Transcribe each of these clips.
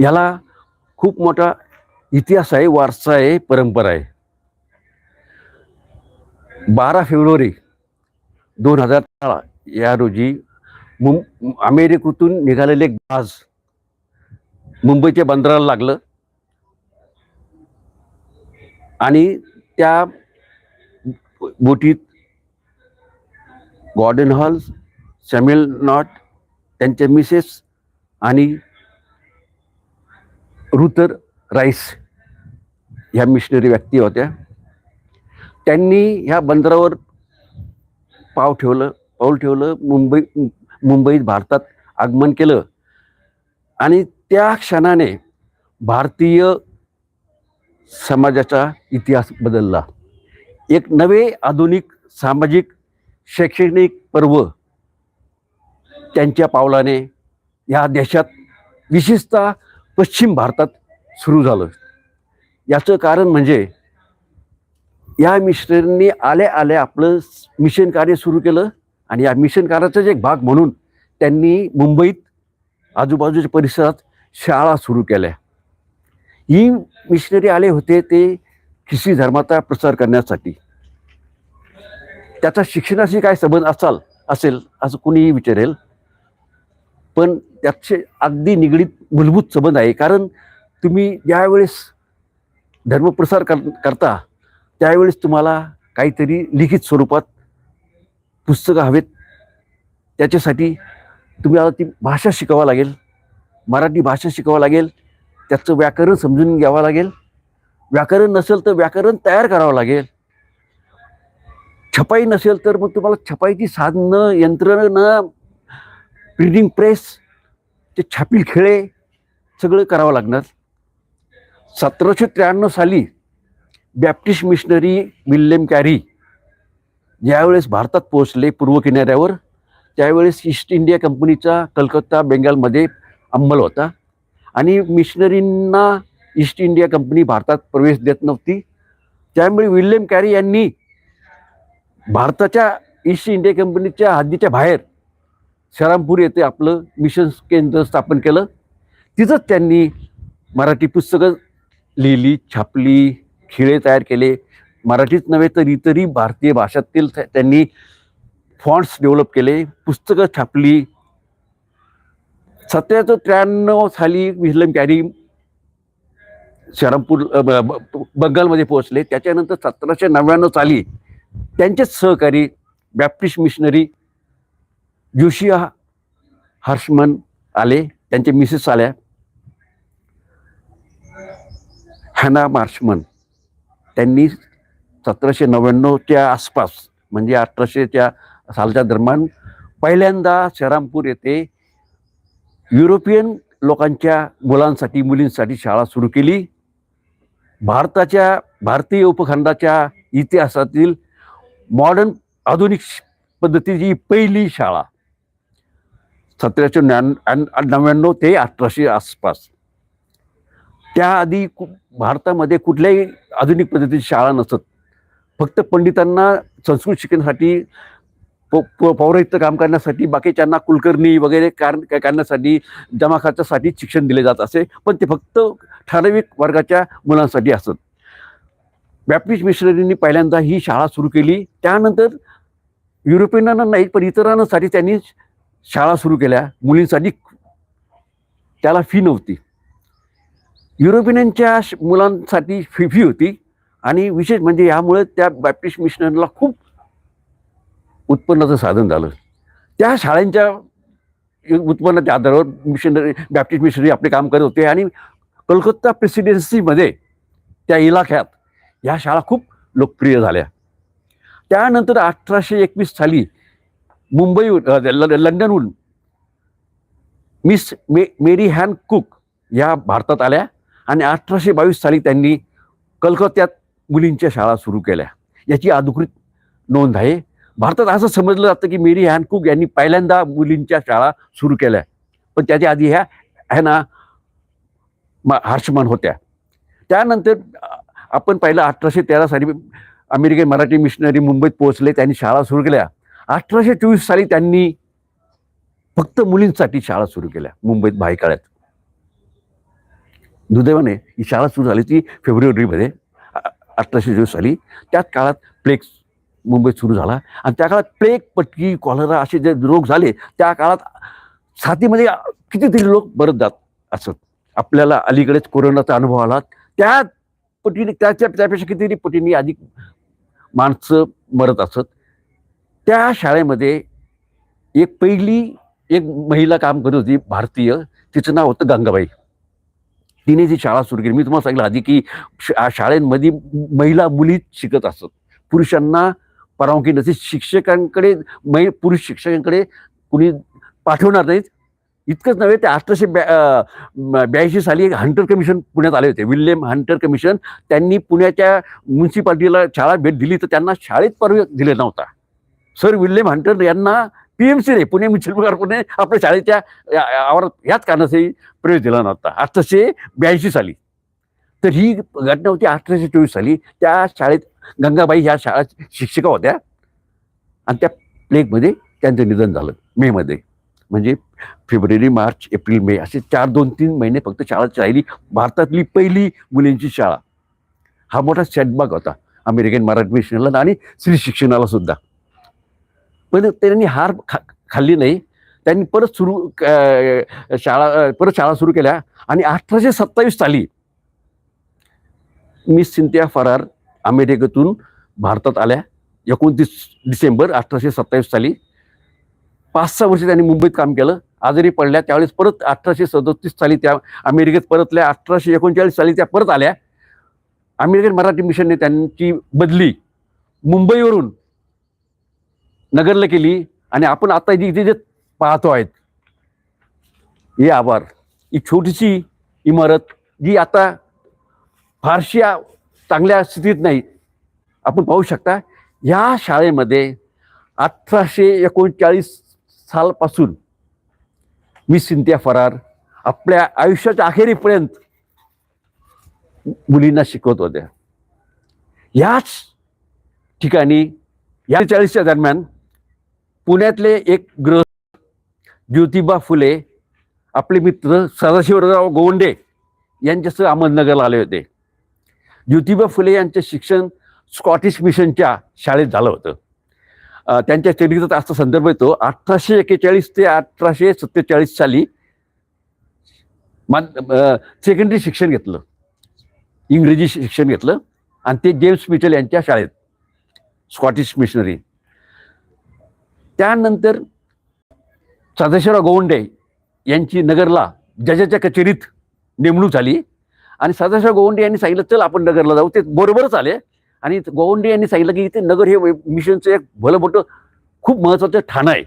याला खूप मोठा इतिहास आहे वारसा आहे परंपरा आहे. बारा फेब्रुवारी दोन हजार सोळा या रोजी मुं अमेरिकेतून निघालेले एक मुंबईच्या बंदराला लागलं. आणि त्या बोटीत गॉर्डन हॉल सॅम्युअल नॉट त्यांच्या मिसेस आणि रुतर राईस ह्या मिशनरी व्यक्ती होत्या. त्यांनी ह्या बंदरावर पाव ठेवलं पाऊल ठेवलं मुंबई मुंबईत भारतात आगमन केलं. आणि त्या क्षणाने भारतीय समाजाचा इतिहास बदलला. एक नवे आधुनिक सामाजिक शैक्षणिक पर्व त्यांच्या पावलाने या देशात विशेषतः पश्चिम भारतात सुरू झालं. याचं कारण म्हणजे या मिशनरींनी आल्या आल्या आपलं मिशन कार्य सुरू केलं आणि या मिशन कार्याचाच एक भाग म्हणून त्यांनी मुंबईत आजूबाजूच्या परिसरात शाळा सुरू केल्या. ही मिशनरी आले होते ते ख्रिस्ती धर्माचा प्रसार करण्यासाठी. त्याचा शिक्षणाशी काय संबंध असाल असेल असं कुणीही विचारेल पण त्याचे अगदी निगडीत मूलभूत संबंध आहे. कारण तुम्ही ज्यावेळेस धर्मप्रसार कर करता त्यावेळेस तुम्हाला काहीतरी लिखित स्वरूपात पुस्तकं हवेत. त्याच्यासाठी तुम्हाला ती भाषा शिकावं लागेल. मराठी भाषा शिकावं लागेल. त्याचं व्याकरण समजून घ्यावं लागेल. व्याकरण नसेल तर व्याकरण तयार करावं लागेल. छपाई नसेल तर मग तुम्हाला छपाईची साधनं यंत्रणं प्रिंटिंग प्रेस ते छापील खेळे सगळं करावं लागणार. सतराशे त्र्याण्णव साली बॅप्टिस्ट मिशनरी विल्यम कॅरी ज्यावेळेस भारतात पोहोचले पूर्व किनाऱ्यावर त्यावेळेस ईस्ट इंडिया कंपनीचा कलकत्ता बेंगालमध्ये अंमल होता. आणि मिशनरींना ईस्ट इंडिया कंपनी भारतात प्रवेश देत नव्हती. त्यामुळे विल्यम कॅरी यांनी भारताच्या ईस्ट इंडिया कंपनीच्या हद्दीच्या बाहेर शरामपूर येथे आपलं मिशन केंद्र स्थापन केलं. तिथंच त्यांनी मराठी पुस्तकं लिहिली छापली खिळे तयार केले. मराठीच नव्हे तर इतरही भारतीय भाषातील त्यांनी फॉन्ट्स डेव्हलप केले पुस्तकं छापली. सतराशे त्र्याण्णव साली विल्यम कॅरी शरमपूर ब- ब- बंगालमध्ये पोहोचले. त्याच्यानंतर सतराशे नव्याण्णव साली त्यांचेच सहकारी बॅप्टिस्ट मिशनरी जोशिया हर्षमन आले त्यांचे मिसेस आल्या. हॅना मार्शमन त्यांनी सतराशे नव्याण्णवच्या आसपास म्हणजे अठराशेच्या सालच्या दरम्यान पहिल्यांदा शहरामपूर येथे युरोपियन लोकांच्या मुलांसाठी मुलींसाठी शाळा सुरू केली. भारताच्या भारतीय उपखंडाच्या इतिहासातील मॉडर्न आधुनिक पद्धतीची पहिली शाळा सतराशे नव्याण्णव ते अठराशे आसपास. त्याआधी कु भारतामध्ये कुठल्याही आधुनिक पद्धतीची शाळा नसत. फक्त पंडितांना संस्कृत शिकण्यासाठी पौ- पौ- पौराहित्य काम करण्यासाठी बाकीच्यांना कुलकर्णी वगैरे कार करण्यासाठी जमाखाच्यासाठी शिक्षण दिले जात असे. पण ते फक्त ठराविक वर्गाच्या मुलांसाठी असत. बॅप्टिस्ट मिशनरींनी पहिल्यांदा ही शाळा सुरू केली. त्यानंतर युरोपियनांना नाही पण इतरांसाठी त्यांनी शाळा सुरू केल्या मुलींसाठी त्याला फी नव्हती. युरोपियनच्या मुलांसाठी फी फी होती आणि विशेष म्हणजे यामुळे त्या बॅप्टिस्ट मिशनरला खूप उत्पन्नाचं साधन झालं. त्या शाळांच्या उत्पन्नाच्या आधारावर मिशनरी बॅप्टिस्ट मिशनरी आपले काम करत होते आणि कलकत्ता प्रेसिडेन्सीमध्ये त्या इलाख्यात ह्या शाळा खूप लोकप्रिय झाल्या. त्यानंतर अठराशे एकवीस साली मुंबईहून लंडनहून. मिस मे मेरी हॅन कुक या भारतात आल्या आणि अठराशे बावीस साली त्यांनी कलकत्त्यात मुलींच्या शाळा सुरू केल्या. याची अधिकृत नोंद आहे. भारतात असं समजलं जातं की मेरी हॅन कुक यांनी पहिल्यांदा मुलींच्या शाळा सुरू केल्या. पण त्याच्या आधी ह्या ह्याना हर्षमान होत्या. त्यानंतर आपण पाहिलं अठराशे तेरा साली अमेरिकन मराठी मिशनरी मुंबईत पोहोचले त्यांनी शाळा सुरू केल्या. अठराशे चोवीस साली त्यांनी फक्त मुलींसाठी शाळा सुरू केल्या मुंबईत भायकाळ्यात दुर्दैवाने ही शाळा सुरू झाली ती फेब्रुवारीमध्ये अठराशे चोवीस साली. त्याच काळात प्लेग मुंबईत सुरू झाला आणि त्या काळात प्लेग पटकी कॉलरा असे जे रोग झाले त्या काळात छातीमध्ये कितीतरी लोक मरत जात असत. आपल्याला अलीकडेच कोरोनाचा अनुभव आला. त्या पटीने त्याच्या त्यापेक्षा कितीतरी पटीने अधिक माणसं मरत असत. त्या शाळेमध्ये एक पहिली एक महिला काम करत होती भारतीय. तिचं नाव होतं गंगाबाई. तिने जी शाळा सुरू केली. मी तुम्हाला सांगितलं आधी की शा- शाळेमध्ये महिला मुली शिकत असत. पुरुषांना परवानगी नसते. शिक्षकांकडे मै पुरुष शिक्षकांकडे कुणी पाठवणार नाहीत. इतकंच नव्हे ते अठराशे ब्या ब्याऐंशी साली एक हंटर कमिशन पुण्यात आले होते. William Hunter commission. त्यांनी पुण्याच्या म्युन्सिपाल्टीला शाळा भेट दिली तर त्यांना शाळेत परवानगी दिले नव्हता. सर विल्यम हंटर यांना पी एम सीने पुणे म्युन्सिपल कॉर्पोरेशनने आपल्या शाळेच्या या- आवारात याच कारणासाठी प्रवेश दिला नव्हता. अठराशे ब्याऐंशी साली. तर ही घटना होती अठराशे चोवीस साली. त्या शाळेत गंगाबाई ह्या शाळा शिक्षिका होत्या. आणि त्या प्लेगमध्ये त्यांचं निधन झालं मेमध्ये. म्हणजे फेब्रुवारी मार्च एप्रिल मे असे चार दोन तीन महिने फक्त शाळा राहिली. भारतातली पहिली मुलींची शाळा. हा मोठा सेटबॅक होता. अमेरिकन मराठी मिशनला आणि स्त्री शिक्षणाला सुद्धा. पण त्यांनी हार खा खाल्ली नाही. त्यांनी परत सुरू शाळा परत शाळा सुरू केल्या आणि अठराशे सत्तावीस साली मिस सिंथिया फरार अमेरिकेतून भारतात आल्या. एकोणतीस डिसेंबर अठराशे सत्तावीस साली. पाच सहा वर्ष त्यांनी मुंबईत काम केलं. आजारी पडल्या. त्यावेळेस परत अठराशे सदतीस साली त्या अमेरिकेत परतल्या. अठराशे एकोणचाळीस साली त्या परत आल्या. अमेरिकन मराठी मिशनने त्यांची बदली. मुंबईवरून नगरला केली आणि आपण आता इथे जे पाहतो आहेत हे आभार. ही छोटीशी इमारत जी आता फारशी चांगल्या स्थितीत नाही. आपण पाहू शकता या शाळेमध्ये अठराशे एकोणचाळीस सालपासून मी सिंथिया फरार आपल्या आयुष्याच्या अखेरीपर्यंत मुलींना शिकवत होत्या. याच ठिकाणी या चाळीसच्या दरम्यान पुण्यातले एक ग्रह ज्योतिबा फुले आपले मित्र सदाशिवराव गोवंडे यांच्यासह अहमदनगरला आले होते. ज्योतिबा फुले यांचं शिक्षण स्कॉटिश मिशनच्या शाळेत झालं होतं. त्यांच्या चरित्रात असा संदर्भ येतो अठराशे एक्केचाळीस ते अठराशे सत्तेचाळीस साली सेकंडरी शिक्षण घेतलं. इंग्रजी शिक्षण घेतलं. आणि ते जेम्स मिचल यांच्या शाळेत स्कॉटिश मिशनरी त्यानंतर सदाशिवराव गोवंडे यांची नगरला जजाच्या कचेरीत नेमणूक झाली. आणि सदाशिवराव गोवंडे यांनी सांगितलं चल आपण नगरला जाऊ. ते बरोबरच आले. आणि गोवंडे यांनी सांगितलं की इथे नगर हे मिशनचं एक भलं मोठं खूप महत्त्वाचं ठाणं आहे.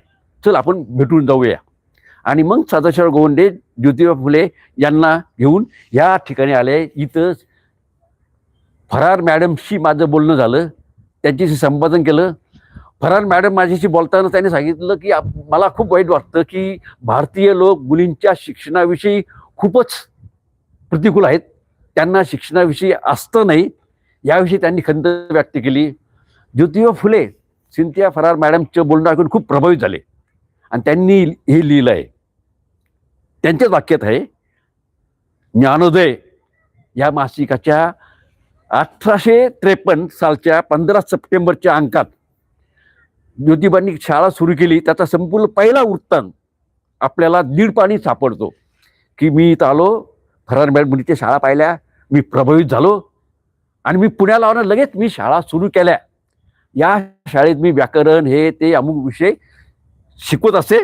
चल आपण भेटून जाऊया. आणि मग सदाशिवराव गोवंडे ज्योतिबा फुले यांना घेऊन या ठिकाणी आले. इथं फरार मॅडमशी माझं बोलणं झालं. त्यांच्याशी संपादन केलं. फरार मॅडम माझ्याशी बोलताना त्यांनी सांगितलं की मला खूप वाईट वाटतं की भारतीय लोक मुलींच्या शिक्षणाविषयी खूपच प्रतिकूल आहेत. त्यांना शिक्षणाविषयी असतं नाही. याविषयी त्यांनी खंत व्यक्त केली. ज्योतिबा फुले सिंथिया फरार मॅडमचं बोलणं ऐकून खूप प्रभावित झाले. आणि त्यांनी हे लिहिलं आहे त्यांच्याच वाक्यात आहे ज्ञानोदय या मासिकाच्या अठराशे त्रेपन्न सालच्या पंधरा सप्टेंबरच्या अंकात ज्योतिबांनी शाळा सुरू केली त्याचा संपूर्ण पहिला वृत्तांत आपल्याला दीड पाणी सापडतो. की मी इथं आलो फरार मॅडम मुलीच्या शाळा पाहिल्या मी प्रभावित झालो आणि मी पुण्याला आलो लगेच मी शाळा सुरू केल्या. या शाळेत मी व्याकरण हे ते अमुक विषय शिकवत असे.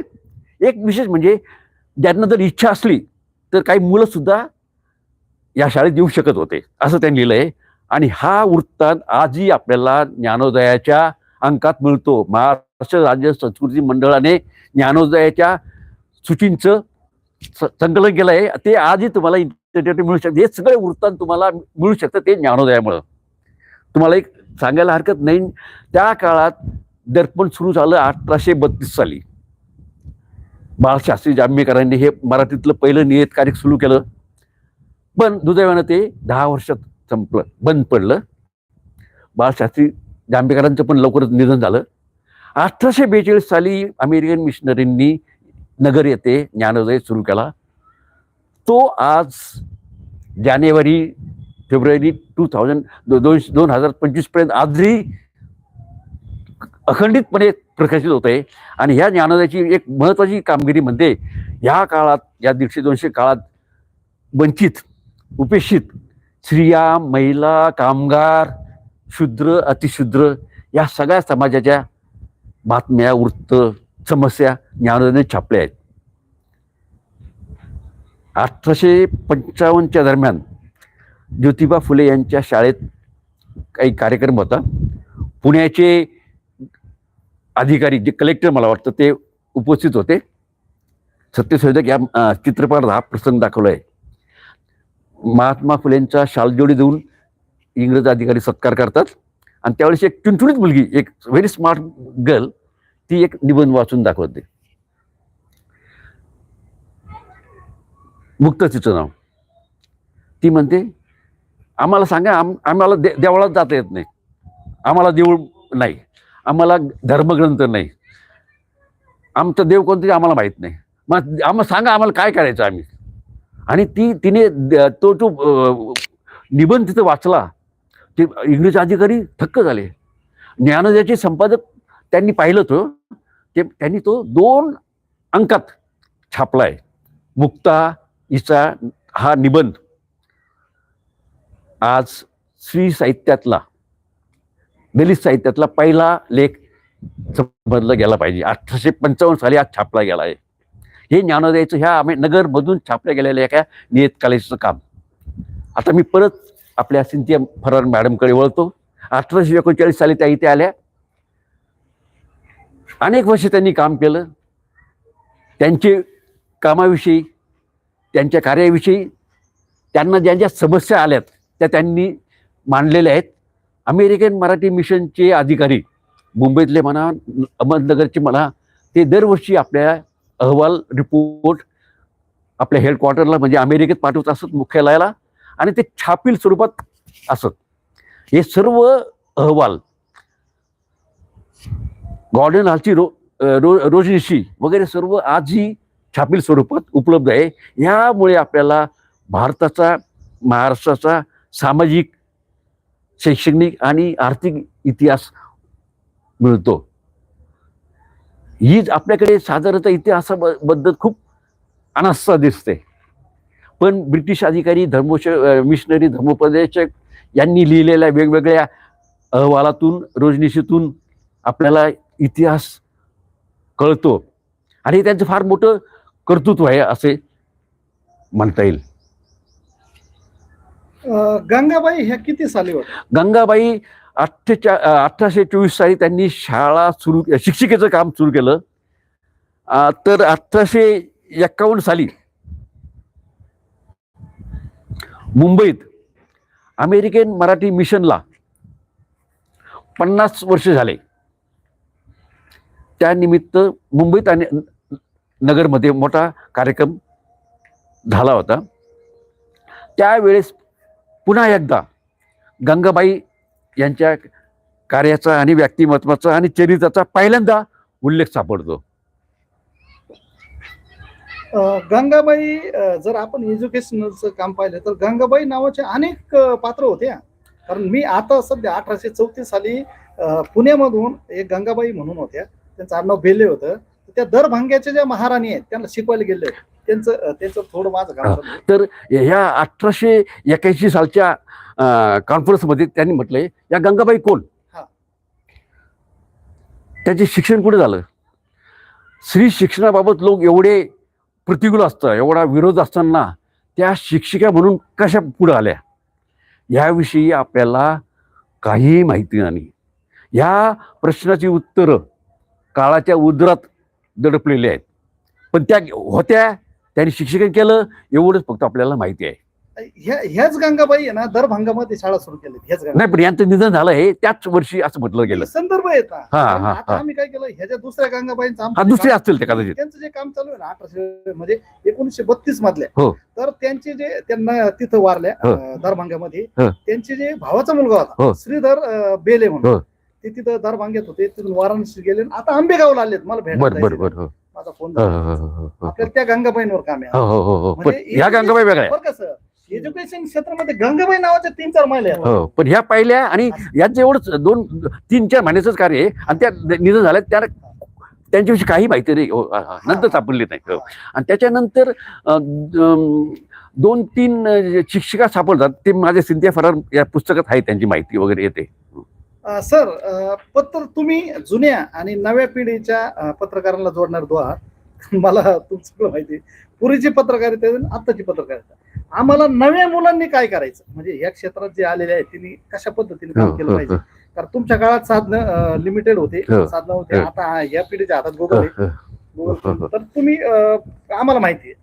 एक विशेष म्हणजे ज्यांना जर इच्छा असली तर काही मुलंसुद्धा या शाळेत येऊ शकत होते. असं त्यांनी लिहिलं आहे आणि हा वृत्तांत आजही आपल्याला ज्ञानोदयाच्या अंकात मिळतो. महाराष्ट्र राज्य संस्कृती मंडळाने ज्ञानोदयाच्या सूचींचं संकलन केलं आहे. ते आजही तुम्हाला इंटरनेट मिळू शकते. हे सगळे वृत्तांत तुम्हाला मिळू शकतं ते ज्ञानोदयामुळं. तुम्हाला एक सांगायला हरकत नाही. त्या काळात दर्पण सुरू झालं अठराशे बत्तीस साली. बाळशास्त्री जांभेकरांनी हे मराठीतलं पहिलं नियतकालिक सुरू केलं. पण दुर्दैवानं ते दहा वर्षात संपलं. बंद पडलं. बाळशास्त्री जांभेकरांचं पण लवकरच निधन झालं. अठराशे बेचाळीस साली अमेरिकन मिशनरींनी नगर येथे ज्ञानोदय सुरू केला. तो आज जानेवारी फेब्रुवारी टू थाउजंड दोन दोन हजार पंचवीसपर्यंत आजही अखंडितपणे प्रकाशित होत आहे आणि ह्या ज्ञानोदयाची एक महत्त्वाची कामगिरी म्हणजे ह्या काळात या दीडशे दोनशे काळात वंचित उपेक्षित स्त्रिया महिला कामगार शूद्र अतिशूद्र या सगळ्या समाजाच्या बातम्या वृत्त समस्या ज्ञानोदयाने छापल्या आहेत. अठराशे पंचावन्नच्या दरम्यान ज्योतिबा फुले यांच्या शाळेत काही कार्यक्रम होता. पुण्याचे अधिकारी जे कलेक्टर मला वाटतं ते उपस्थित होते. सत्यशोधक या चित्रपटात हा प्रसंग दाखवला आहे महात्मा फुलेंचा शालजोडी देऊन इंग्रज अधिकारी सत्कार करतात. आणि त्यावेळेस एक टुणटुणीत मुलगी एक व्हेरी स्मार्ट गर्ल ती एक निबंध वाचून दाखवते. मुक्त तिचं नाव. ती म्हणते आम्हाला सांगा आम आम्हाला दे देवळात जाता येत नाही. आम्हाला देऊळ नाही. आम्हाला धर्मग्रंथ नाही. आमचं देव कोणतं आम्हाला माहीत नाही. मग आम्हाला सांगा आम्हाला काय करायचं आम्ही? आणि ती तिने तो तो निबंध तिथं वाचला ते इंग्रज अधिकारी थक्क झाले. ज्ञानोदयाचे संपादक त्यांनी पाहिलं तो ते त्यांनी तो दोन अंकात छापलाय. मुक्ता हिचा हा निबंध. आज श्री साहित्यातला दलित साहित्यातला पहिला लेख समजला गेला पाहिजे. अठराशे पंचावन्न साली आज छापला गेला आहे. हे ज्ञानोदयाचं ह्या आम्ही नगरमधून छापल्या गेलेल्या एका नियतकालिकेचं काम. आता मी परत आपल्या सिंथिया फरार मॅडमकडे वळतो. अठराशे एकोणचाळीस साली त्या इथे आल्या. अनेक वर्ष त्यांनी काम केलं. त्यांचे कामाविषयी त्यांच्या कार्याविषयी त्यांना ज्या ज्या समस्या आल्यात त्या त्यांनी मांडलेल्या आहेत. अमेरिकन मराठी मिशनचे अधिकारी मुंबईतले म्हणा अहमदनगरचे म्हणा ते दरवर्षी आपल्या अहवाल रिपोर्ट आपल्या हेडक्वार्टरला म्हणजे अमेरिकेत पाठवत असत मुख्यालयाला. आणि ते छापील स्वरूपात असत. हे सर्व अहवाल गॉर्डन हॉलची रो रो रोजनिशी वगैरे सर्व आजही छापील स्वरूपात उपलब्ध आहे. यामुळे आपल्याला भारताचा महाराष्ट्राचा सामाजिक शैक्षणिक आणि आर्थिक इतिहास मिळतो. ही आपल्याकडे साधारणतः इतिहासाबद्दल खूप अनास्था दिसते. पण ब्रिटिश अधिकारी धर्मोश मिशनरी धर्मोपदेशक यांनी लिहिलेल्या वेगवेगळ्या अहवालातून रोजनिशीतून आपल्याला इतिहास कळतो. आणि त्यांचं फार मोठं कर्तृत्व आहे असे म्हणता येईल. गंगाबाई ह्या किती साली होत्या? गंगाबाई अठ्ठेच्या अठराशे चोवीस साली त्यांनी शाळा सुरू शिक्षिकेचं काम सुरू केलं. तर अठराशे एक्कावन्न साली मुंबईत अमेरिकन मराठी मिशनला पन्नास वर्ष झाले. त्यानिमित्त मुंबईत आणि नगरमध्ये मोठा कार्यक्रम झाला होता. त्यावेळेस पुन्हा एकदा गंगाबाई यांच्या कार्याचा आणि व्यक्तिमत्वाचा आणि चरित्राचा पहिल्यांदा उल्लेख सापडतो. गंगाबाई जर आपण एज्युकेशनचं काम पाहिलं तर गंगाबाई नावाचे अनेक पात्र होते हा. कारण मी आता सध्या अठराशे चौतीस साली पुण्यामधून एक गंगाबाई म्हणून होत्या त्यांचं आडनाव बेले होतं त्या दरभंग्याच्या ज्या महाराणी आहेत त्यांना शिकवायला गेले त्यांचं त्यांचं थोडं माझं. तर ह्या अठराशे एक्याऐंशी सालच्या कॉन्फरन्समध्ये त्यांनी म्हटलंय या गंगाबाई कोण हा. त्याचे शिक्षण कुठे झालं स्त्री शिक्षणाबाबत लोक एवढे प्रतिकूल असतं एवढा विरोध असताना त्या शिक्षिका म्हणून कशा पुढं आल्या? याविषयी आपल्याला काहीही माहिती नाही. ह्या प्रश्नाची उत्तरं काळाच्या उदरात दडपलेली आहेत. पण त्या होत्या त्यांनी शिक्षिका केलं एवढंच फक्त आपल्याला माहिती आहे. ह्या ह्याच गंगाबाई आहे ना दरभंगामध्ये शाळा सुरू केली ह्याच गंगा नाही पण यांचं निधन झालं हे त्याच वर्षी असं म्हटलं गेलं संदर्भ ना हा, हा, आता हा. आम्ही काय केलं ह्याच्या दुसऱ्या गंगाबाईंचं हा आमचं दुसरे काम- असतील ते कदाचित त्यांचं जे काम चालू आहे ना अठराशे म्हणजे एकोणीसशे बत्तीस मधल्या हो. तर त्यांचे जे त्यांना तिथं वारल्या हो. अं, दरभंग्यामध्ये हो. त्यांचे जे भावाचा मुलगा होता. श्रीधर अं, बेले हो. म्हणून ते तिथं दरभंग्यात होते तिथून वाराणसी गेले आणि आता आंबेगावला आलेत मला बर भेटायला बर. बर हो माझा फोन हो, हो, हो, हो, हो. आपल्याला त्या गंगाबाईंवर काम आहे हो हो हो हो पण म्हणजे ह्या गंगाबाई वेगळ्या बरं कसं हे एज्युकेशन क्षेत्रामध्ये गंगाबाई नावाच्या तीन चार महिला आहेत. हो पण ह्या पहिल्या आणि यांचं एवढंच दोन तीन चार महिन्याचंच कार्य आहे आणि त्या निधन झाल्या त्या त्यांच्याविषयी काही माहिती नाही हो, हा, हा. नंतर सापडली नाही. हो. आणि त्याच्यानंतर अं, दोन तीन अं, शिक्षिका सापडतात ते माझे सिंधिया फरार या पुस्तकात आहे त्यांची माहिती वगैरे येते. अ, सर अ, पत्र तुम्ही जुन्या आणि नव्या पिढीच्या अ, पत्रकारांना जोडणार दो आहात मला तुमचं माहिती आहे. पूर्वीची पत्रकारिता आणि आत्ताची पत्रकारिता आम्हाला नव्या मुलांनी काय करायचं म्हणजे या क्षेत्रात जे आलेले आहेत त्यांनी कशा पद्धतीने हो, काम केलं हो, पाहिजे कारण तुमच्या काळात साधनं लिमिटेड होते हो. साधनं होते हो. आता हा- या पिढीच्या हातात गुगल आहे हो, हो, हो. तर तुम्ही आम्हाला माहिती आहे हो.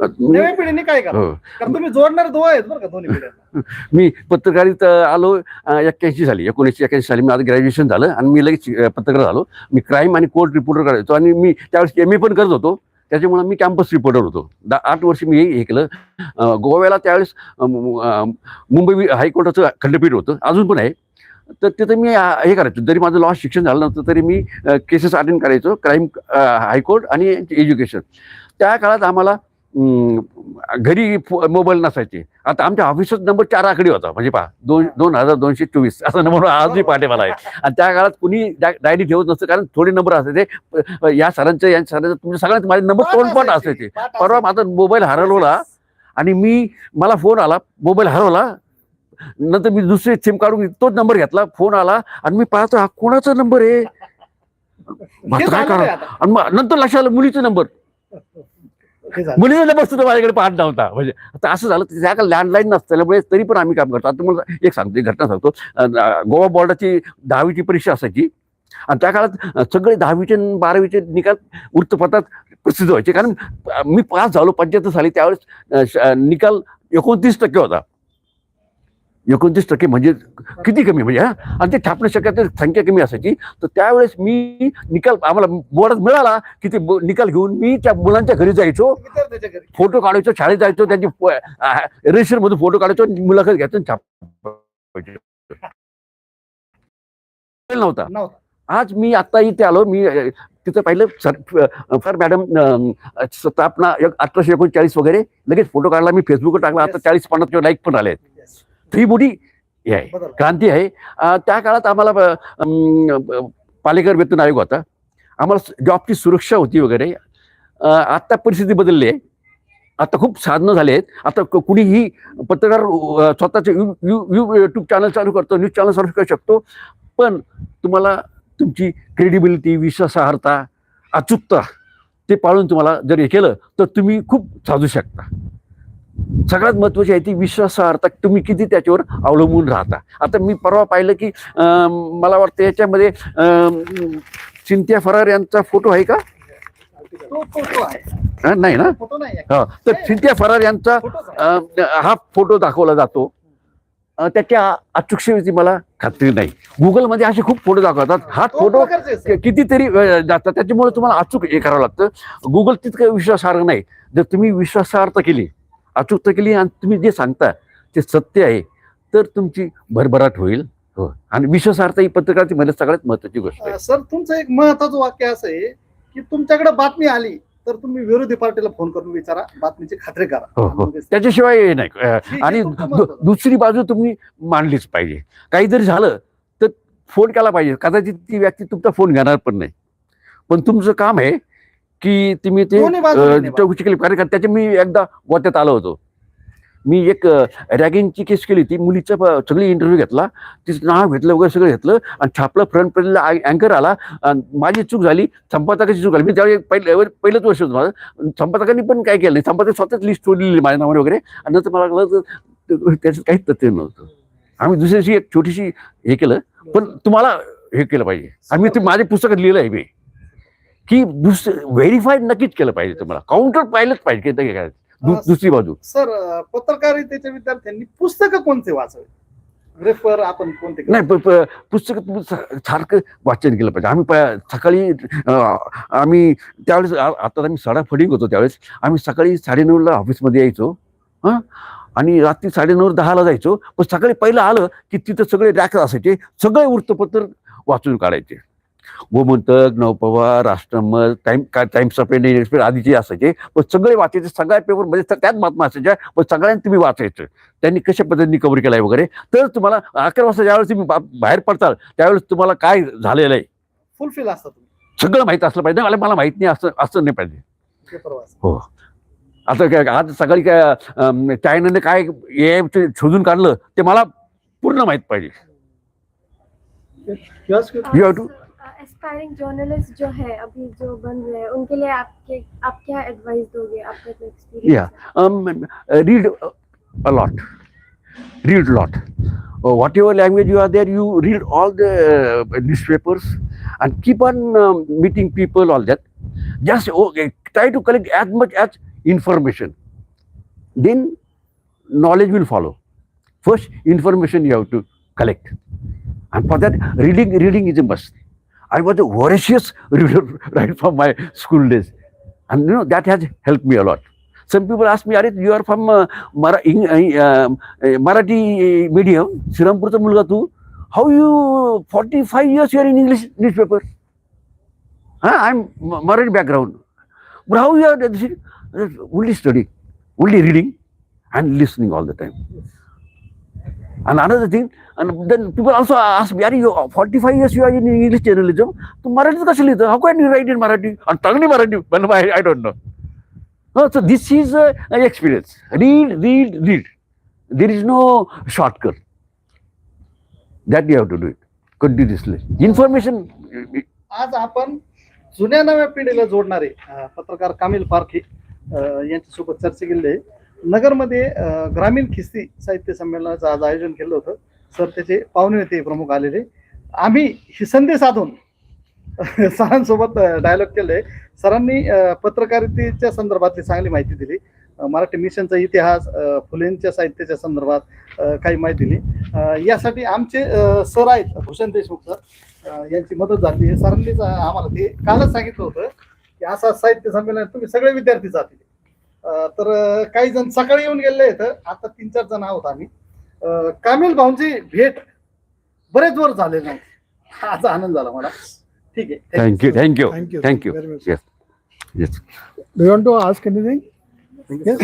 नव्या पिढीने काय करा? हो. कारण तुम्ही जोडणार दो आहेत बरं का दोन्ही पिढ्यांना. मी पत्रकारित आलो एक्क्याऐंशी साली एकोणीसशे एक्क्याऐंशी साली माझं ग्रॅज्युएशन झालं आणि मी लगेच पत्रकार झालो मी क्राईम आणि कोर्ट रिपोर्टर करायचो आणि मी त्यावेळेस एम ए पण करत होतो. त्याच्यामुळे मी कॅम्पस रिपोर्टर होतो. दा आठ वर्ष मी हे केलं. गोव्याला त्यावेळेस मुंबई हायकोर्टाचं खंडपीठ होतं. अजून पण आहे. तर तिथं मी हे करायचो. जरी माझं लॉ शिक्षण झालं नव्हतं तरी मी केसेस अटेंड करायचो. क्राईम हायकोर्ट आणि एज्युकेशन. त्या काळात आम्हाला घरी मोबाईल नसायचे. आता आमच्या ऑफिसच नंबर चार आकडे होता. म्हणजे पहा दोन दोन हजार दोनशे चोवीस. असा नंबर आजही पाठे मला आहे. आणि त्या काळात कुणी डायरी ठेवत नसतं कारण थोडे नंबर असायचे. या सरांचे या सरांचे तुमच्या सगळ्यांचे माझे नंबर तोंडपाठ असायचे परवा माझा मोबाईल हरवला आणि मी मला फोन आला मोबाईल हरवला. नंतर मी दुसरे सिम काढून तोच नंबर घेतला. फोन आला आणि मी पाहतो हा कोणाचा नंबर आहे? काय. आणि नंतर लक्षात आलं मुलीचा नंबर हे बसतो माझ्याकडे पाहत नव्हता. म्हणजे आता असं झालं त्या लँडलाईन नसल्यामुळे तरी पण आम्ही काम करतो. आता तुम्हाला एक सांगतो एक घटना सांगतो. गोवा बोर्डाची दहावीची परीक्षा असायची. आणि त्या काळात सगळे दहावीचे बारावीचे निकाल वृत्तपत्रात प्रसिद्ध व्हायचे. कारण मी पास झालो पंच्याहत्तर साली त्यावेळेस निकाल एकोणतीस टक्के होता. एकोणतीस टक्के म्हणजे किती कमी म्हणजे हा आणि ते छापण्या शक्यता संख्या कमी असायची तर त्यावेळेस मी निकाल आम्हाला बोर्डात मिळाला की ते निकाल घेऊन मी त्या मुलांच्या घरी जायचो फोटो काढायचो शाळेत जायचो त्यांची रजिस्टर मधून फोटो काढायचो मुलाखत घ्यायचो छापायचो. नव्हता आज मी आता इथे आलो मी तिथं पाहिलं सर सर मॅडम स्थापना अठराशे एकोणचाळीस वगैरे लगेच फोटो काढला मी फेसबुकवर टाकला आता. चाळीस पन्नास किंवा लाईक पण आले Yes. ही मोठी हे आहे क्रांती आहे. त्या काळात आम्हाला पालेकर वेतन आयोग होता. आम्हाला जॉबची सुरक्षा होती वगैरे. अ, आता परिस्थिती बदलली आहे. आता खूप साधनं झाले आहेत. आता कुणीही पत्रकार स्वतःचे यू यू यूट्यूब चॅनल चालू करतो न्यूज चॅनल चालू करू शकतो. पण तुम्हाला तुमची क्रेडिबिलिटी विश्वासार्हता अचूकता ते पाळून तुम्हाला जर हे केलं तर तुम्ही खूप साधू शकता. सगळ्यात महत्वाची आहे ती विश्वासार्हता. तुम्ही किती त्याच्यावर अवलंबून राहता. आता मी परवा पाहिलं की मला वाटतं याच्यामध्ये सिंथिया फरार यांचा फोटो आहे का? नाही ना? हा तर सिंथिया फरार यांचा हा फोटो दाखवला जातो. त्याच्या अचूकतेची मला खात्री नाही. गुगलमध्ये असे खूप फोटो दाखवतात. हा फोटो. कितीतरी जातात. त्याच्यामुळे तुम्हाला अचूक हे करावं लागतं. गुगल तितकं विश्वासार्ह नाही. जर तुम्ही विश्वासार्हता केली अचूकता केली आणि तुम्ही जे सांगता ते सत्य आहे तर तुमची भरभराट होईल. हो. आणि विश्वासार्हता ही पत्रकाराची मध्ये सगळ्यात महत्वाची गोष्ट आहे. सर तुमचं एक महत्वाचं वाक्य असं आहे की तुमच्याकडे बातमी आली तर तुम्ही विरोधी पार्टीला फोन करून विचारा बातमीची खात्री करा. हो हो. त्याच्याशिवाय हे नाही. आणि. दुसरी बाजू तुम्ही मांडलीच पाहिजे. काही जरी झालं तर फोन केला पाहिजे. कदाचित ती व्यक्ती तुमचा फोन घेणार पण नाही. पण तुमचं काम आहे की तुम्ही ते दोन्ही बाजूने अं, निभा. चौकशी केली. कारण का त्याचे मी एकदा गोत्यात आलो होतो. मी एक रॅगिंगची केस केली होती. मुलीचं प- सगळी इंटरव्ह्यू घेतला. तिचं नाव घेतलं वगैरे सगळं घेतलं. आणि छापलं फ्रंट पेजला अँकर आला. आणि माझी चूक झाली. संपादकाची चूक झाली. मी त्यावेळी पहिलं पहिलंच वर्ष होतं माझं. संपादकांनी पण काय केलं नाही. संपादक स्वतःच लिस्ट लिहिली माझ्या नावाने वगैरे. आणि नंतर मला कळलं तर त्याच्यात काहीच तथ्य नव्हतं. आम्ही दुसऱ्या दिवशी एक छोटीशी हे केलं. पण तुम्हाला हे केलं पाहिजे. आम्ही ते माझ्या पुस्तकात लिहिलं आहे मी. की दुसरं व्हेरीफाईड नक्कीच केलं पाहिजे तुम्हाला. काउंटर पाहिलंच पाहिजे काय दुसरी बाजू. सर पत्रकारितेच्या विद्यार्थ्यांनी पुस्तकं कोणते वाचावे? रेफर आपण कोणते नाही पुस्तक सारखं वाचन केलं पाहिजे. आम्ही सकाळी आम्ही त्यावेळेस आता आम्ही साडा फडिंग होतो त्यावेळेस. आम्ही सकाळी साडेनऊला ऑफिसमध्ये यायचो हां? आणि रात्री साडेनऊ दहाला जायचो. पण सकाळी पहिलं आलं की तिथं सगळे रॅक असायचे. सगळे वृत्तपत्र वाचून काढायचे. गोमंतक नवप्रभा राष्ट्रमत टाइम काय टाइम्स ऑफ इंडियन एक्सप्रेस आधीचे असायचे. पण सगळे वाचायचे सगळ्या पेपरमध्ये स- त्याच बातम्या असायच्या पण सगळ्यांनी तुम्ही वाचायचं. त्यांनी कशा पद्धतीने कव्हर केलाय वगैरे? तर तुम्हाला अकरा वाजता ज्यावेळेस तुम्ही बाहेर पडताल त्यावेळेस तुम्हाला काय झालेलं आहे? फुलफिल असतात सगळं माहीत असलं पाहिजे. मला मला माहीत नाही असं असं नाही पाहिजे. पेपर. हो. आता काय आज सकाळी काय चायनाने काय हे शोधून काढलं ते मला पूर्ण माहीत पाहिजे. You have to- aspiring journalist जो है अभी जो बन रहे हैं उनके लिए आपके आप क्या एडवाइस दोगे आपका experience Yeah. um, uh, read uh, a lot read lot uh, whatever language you are there you read all the uh, newspapers and keep on um, meeting people all that just okay, try to collect as much as information then knowledge will follow first information you have to collect and for that reading reading is a must I was a voracious reader right from my school days. And you know, that has helped me a lot. Some people ask me, Arit, you are from uh, in, uh, um, uh, Marathi medium, Sirampurta Mulga. How you, 45 years you are in English newspaper? Huh? I'm Marathi background. But how you are, uh, uh, only studying, only reading and listening all the time. And another thing, and then people also ask me, Are you 45 years you are in English journalism? So Marathi कसं How can you write in Marathi? And चांगली Marathi, I, I don't know. No, so this is uh, experience. Read, read, read. There is no shortcut. That you have to do it continuously. Information. आज आपण जुन्या नव्या पिढीला जोडणारे पत्रकार कामिल पारखी यांच्यासोबत चर्चा केली आहे नगरमध्ये ग्रामीण खिस्ती साहित्य संमेलनाचं आज आयोजन केलं होतं. सर त्याचे पाहुणे होते प्रमुख आलेले. आम्ही ही संधी साधून सरांसोबत डायलॉग केले सरांनी पत्रकारितेच्या संदर्भातली चांगली माहिती दिली. मराठी मिशनचा इतिहास फुलेंच्या साहित्याच्या संदर्भात काही माहिती दिली. यासाठी आमचे सर आहेत भूषण देशमुख सर यांची मदत झाली. हे सरांनीच आम्हाला ते कालच सांगितलं होतं की असं साहित्य संमेलन तुम्ही सगळे विद्यार्थी जातील. तर काही जण सकाळी येऊन गेले आहेत. आता तीन चार जण आहोत आम्ही. कामिल भाऊंची भेट बरेच वर झाले नाही. आज आनंद झाला मला. ठीक आहे. Thank you, thank you, Thank you. thank you. Very much. Yes, yes.